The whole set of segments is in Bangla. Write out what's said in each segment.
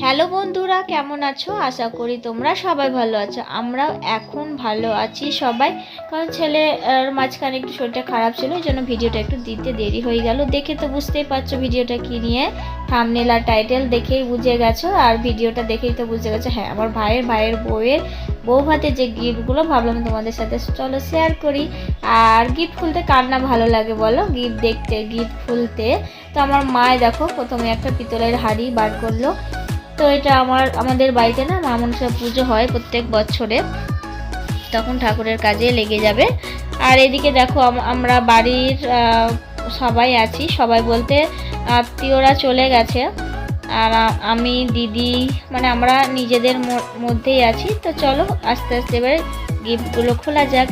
হ্যালো বন্ধুরা, কেমন আছো? আশা করি তোমরা সবাই ভালো আছো। আমরাও এখন ভালো আছি সবাই। কারণ ছেলে মাঝখানে একটু শরীরটা খারাপ ছিল, ওই জন্য ভিডিওটা একটু দিতে দেরি হয়ে গেল। দেখে তো বুঝতেই পারছ ভিডিওটা কী নিয়ে। থামনেল আর টাইটেল দেখেই বুঝে গেছো, আর ভিডিওটা দেখেই তো বুঝে গেছো। হ্যাঁ আমার ভাইয়ের ভাইয়ের বউয়ের বউ ভাতে যে গিফটগুলো ভাবলাম তোমাদের সাথে, চলো শেয়ার করি। আর গিফট খুলতে কার না ভালো লাগে বলো? গিফট দেখতে, গিফট খুলতে। তো আমার মায় দেখো, প্রথমে একটা পিতলের হাড়ি বার করল। তো এটা আমার, আমাদের বাড়িতে না মা মনসা পুজো হয় প্রত্যেক বছরে। তখন ঠাকুরের কাজে লেগে যাবে। আর এদিকে দেখো আমরা বাড়ির সবাই আছি, সবাই বলতে আত্মীয়রা চলে গেছে। আর আমি, দিদি মানে আমরা নিজেদের মধ্যেই আছি। তো চলো, আস্তে আস্তে এবার গিফটগুলো খোলা যাক।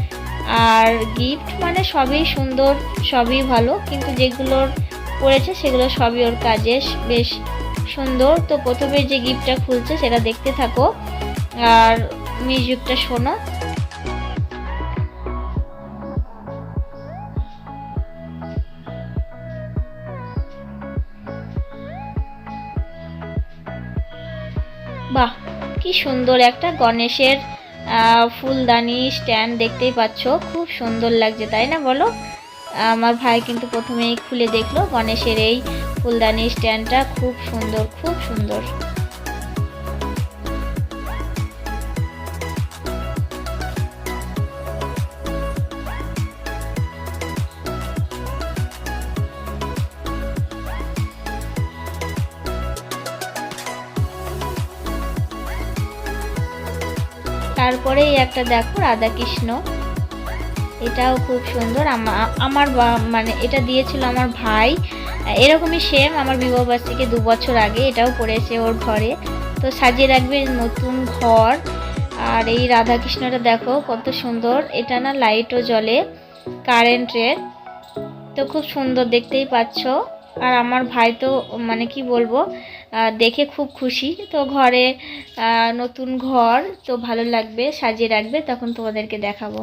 আর গিফট মানে সবই সুন্দর, সবই ভালো, কিন্তু যেগুলোর পড়েছে সেগুলো সবই ওর কাজে বেশ সুন্দর। তো প্রথমে যে গিফটটা খুলছে সেটা দেখতে থাকো। আর মিউজিকটা শোনো। কি সুন্দর একটা গণেশের ফুলদানি স্ট্যান্ড দেখতেই পাচ্ছ। খুব সুন্দর লাগছে, তাই না বলো? আমার ভাই কিন্তু প্রথমেই খুলে দেখল গণেশের এই ফুলদানি স্ট্যান্ডটা খুব সুন্দর খুব সুন্দর। তারপরে এই একটা দেখো রাধাকৃষ্ণ। এটাও খুব সুন্দর। আমার মানে এটা দিয়েছিল আমার ভাই। এরকমই সেম আমার বিবাহবার্ষিকী দু বছর আগে, এটাও পড়েছে ওর ঘরে। তো সাজিয়ে রাখবে নতুন ঘর। আর এই রাধাকৃষ্ণটা দেখো কত সুন্দর। এটা না লাইটও জ্বলে কারেন্টের তো খুব সুন্দর দেখতেই পাচ্ছ। আর আমার ভাই তো মানে কি বলব দেখে খুব খুশি। তো ঘরে নতুন ঘর, তো ভালো লাগবে, সাজিয়ে রাখবে, তখন তোমাদেরকে দেখাবো।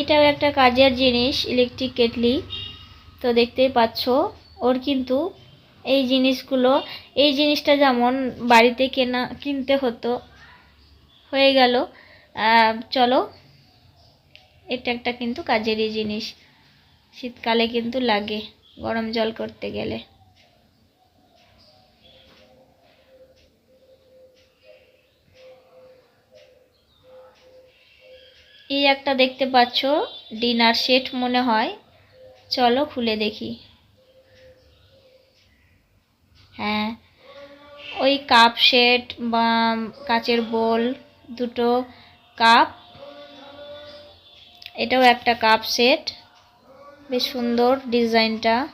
এটাও একটা কাজের জিনিস ইলেকট্রিক কেটলি। তো দেখতেই পাচ্ছ, ওর কিন্তু এই জিনিসগুলো, এই জিনিসটা যেমন বাড়িতে কেনা, কিনতে হতো হয়ে গেল। চলো, এটা একটা কিন্তু কাজেরই জিনিস। শীতকালে কিন্তু লাগে গরম জল করতে গেলে। এই একটা দেখতে পাচ্ছ, ডিনার সেট মনে হয়। চলো খুলে দেখি। হ্যাঁ ওই কাপ সেট বা কাচের বোল দুটো কাপ। এটাও একটা কাপ সেট। বেশ সুন্দর ডিজাইনটা।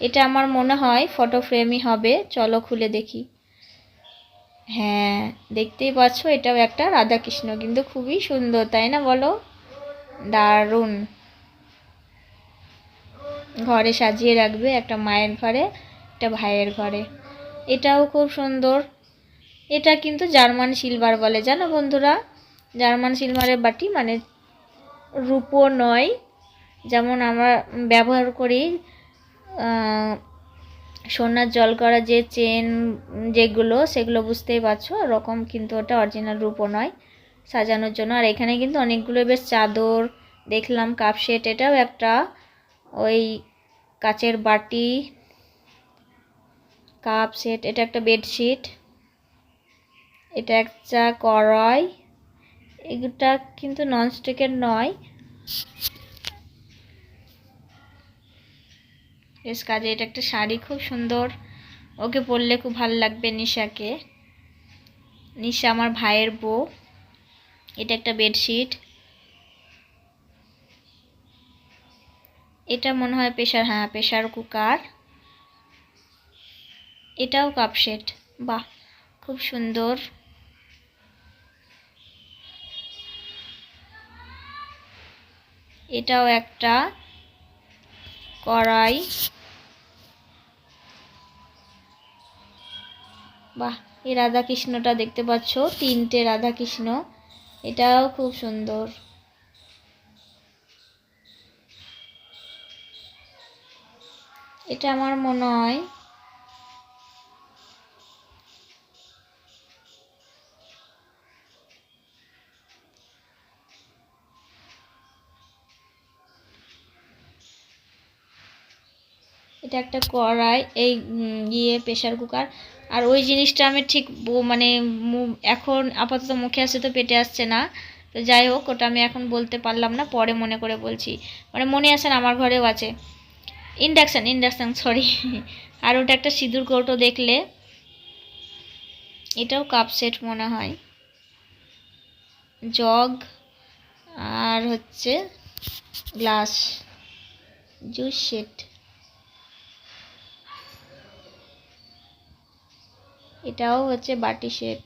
এটা আমার মনে হয় ফটো ফ্রেমই হবে। চলো খুলে দেখি। হ্যাঁ দেখতেই পাচ্ছ এটাও একটা রাধাকৃষ্ণ। কিন্তু খুবই সুন্দর, তাই না বলো? দারুণ। ঘরে সাজিয়ে রাখবে একটা মায়ের ঘরে, একটা ভাইয়ের ঘরে। এটাও খুব সুন্দর। এটা কিন্তু জার্মান সিলভার বলে, জানো বন্ধুরা? জার্মান সিলভারের বাটি মানে রূপো নয়, যেমন আমরা ব্যবহার করি সোনার জল করা যে চেন যেগুলো, সেগুলো বুঝতেই পারছ ওরকম কিন্তু ওটা অরিজিনাল রূপো নয় সাজানোর জন্য। আর এখানে কিন্তু অনেকগুলো বেশ চাদর, দেখলাম কাপ সেট এটাও একটা ওই কাচের বাটি কাপ সেট এটা একটা বেডশিট এটা একটা কড়াই। এগুলা কিন্তু ননস্টিকের নয়। বেশ কাজে, এটা একটা শাড়ি, খুব সুন্দর। ওকে পরলে খুব ভালো লাগবে নিশাকে। নিশা আমার ভাইয়ের বউ। এটা একটা বেডশিট। এটা মনে হয় প্রেশার হ্যাঁ প্রেশার কুকার। এটাও কাপ সেট। বাহ, খুব সুন্দর। এটাও একটা কড়াই। বাহ, এই রাধাকৃষ্ণটা দেখতে পাচ্ছ, তিনটে রাধাকৃষ্ণ। এটাও খুব সুন্দর। এটা আমার মনে হয় এটা একটা কড়াই, এই ইয়ে প্রেশার কুকার আর ওই জিনিসটা আমি ঠিক মানে এখন আপাতত মুখে আসছে তো, পেটে আসছে না। তো যাই হোক, ওটা আমি এখন বলতে পারলাম না, পরে মনে করে বলছি। মানে মনে আসে না, আমার ঘরেও আছে। ইন্ডাকশান ইন্ডাকশান সরি আর ওটা একটা সিঁদুর কৌটো দেখলে, এটাও কাপ সেট মনে হয়। জগ, আর হচ্ছে গ্লাস জুস সেট এটাও হচ্ছে বাটি সেট।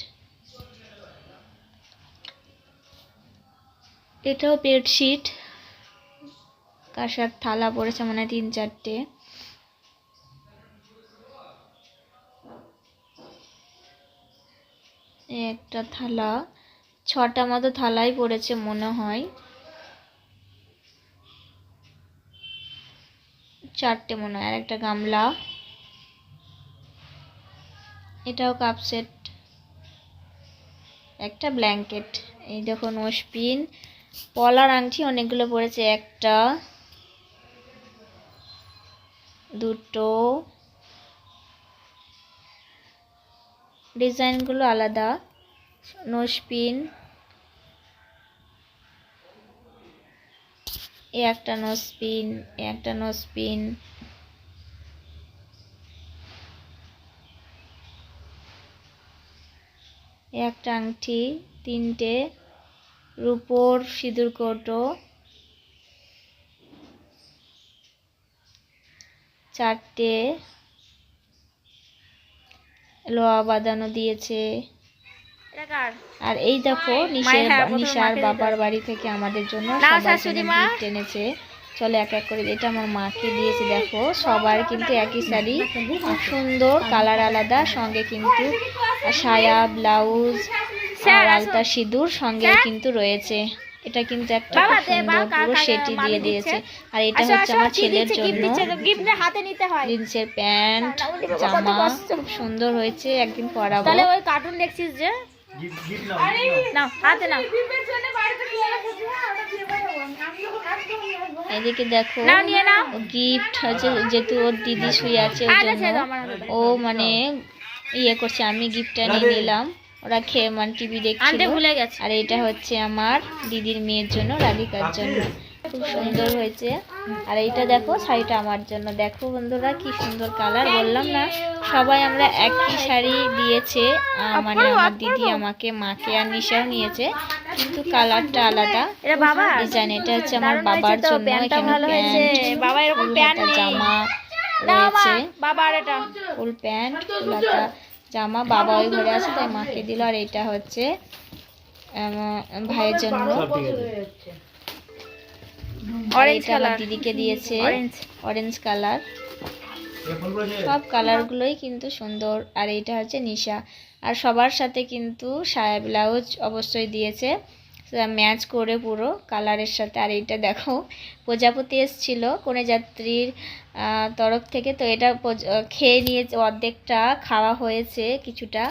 এটাও বেডশিট। কাঁসার থালা পড়েছে মানে তিন চারটে। একটা থালা। ছটা মতো থালাই পড়েছে মনে হয়। চারটে মনে হয়, আর একটা গামলা। এটাও কাপ সেট একটা ব্ল্যাঙ্কেট এই দেখো নোসপিন পলার আংটি অনেকগুলো পড়েছে একটা, দুটো। ডিজাইনগুলো আলাদা নোসপিন এ একটা নোসপিন এ একটা নোসপিন একটা আংটি তিনটে রূপোর সিঁদুর কৌটো চারটে লোহা বাঁধানো দিয়েছে। আর এই দেখো নিশার নিশার বাবার বাড়ি থেকে আমাদের জন্য না, সবার চলো এক এক করে এটা আমার মাকে দিয়েছে দেখো। সবার কিন্তু একই শাড়ি খুব সুন্দর কালার আলাদা সঙ্গে কিন্তু সায়া ব্লাউজ আর আলতা সিঁদুর সঙ্গে কিন্তু রয়েছে। এটা কিন্তু একটা সুন্দর পুরো সেটি দিয়ে দিয়েছে। আর এটা হচ্ছে আমার ছেলের? জন্য হয়। জিন্সের প্যান্ট জামা খুব সুন্দর হয়েছে একদিন পরাবো। তাহলে ওই কার্টুন দেখছিস যে? না হাতে না এদিকে দেখো নাও, নিয়ে নাও। গিফট হচ্ছে যেহেতু ওর দিদি শুয়ে আছে। ও মানে ইয়ে করছে আমি গিফটটা নিয়ে নিলাম। ওরা খেয়ে মানে টিভি দেখছে দেখছিল ভুলে গেছে। আর এটা হচ্ছে আমার দিদির মেয়ের জন্য রাধিকার জন্য। খুব সুন্দর হয়েছে। আর এইটা দেখো শাড়িটা আমার জন্য। দেখো বন্ধুরা কি সুন্দর কালার। বললাম না সবাই আমরা একই শাড়ি দিয়েছে। মানে আমার দিদি আমাকে মাকে আর নিশাও নিয়েছে। কিন্তু কালারটা আলাদা। এটা বাবা ডিজাইন এটা হচ্ছে আমার বাবার জন্য। এখানে ভালো হয়েছে। প্যান্ট বাবা এরকম প্যান্ট নেই। জামা রয়েছে। বাবা আর এটা। ফুল প্যান্ট ফুল জামা। বাবা ওই ঘরে আছে তাই মাকে দিল। আর এটা হচ্ছে ভাইয়ের জন্য। অরেঞ্জ কালার দিদিকে দিয়েছে। অরেঞ্জ কালার সব কালারগুলোই কিন্তু সুন্দর। আর এইটা হচ্ছে নিশা। আর সবার সাথে কিন্তু সায়া ব্লাউজ অবশ্যই দিয়েছে। ম্যাচ করে পুরো কালারের সাথে। আর এইটা দেখো প্রজাপতি এসছিল কনে যাত্রীর তরফ থেকে। তো এটা খেয়ে নিয়েছে। অর্ধেকটা খাওয়া হয়েছে কিছুটা।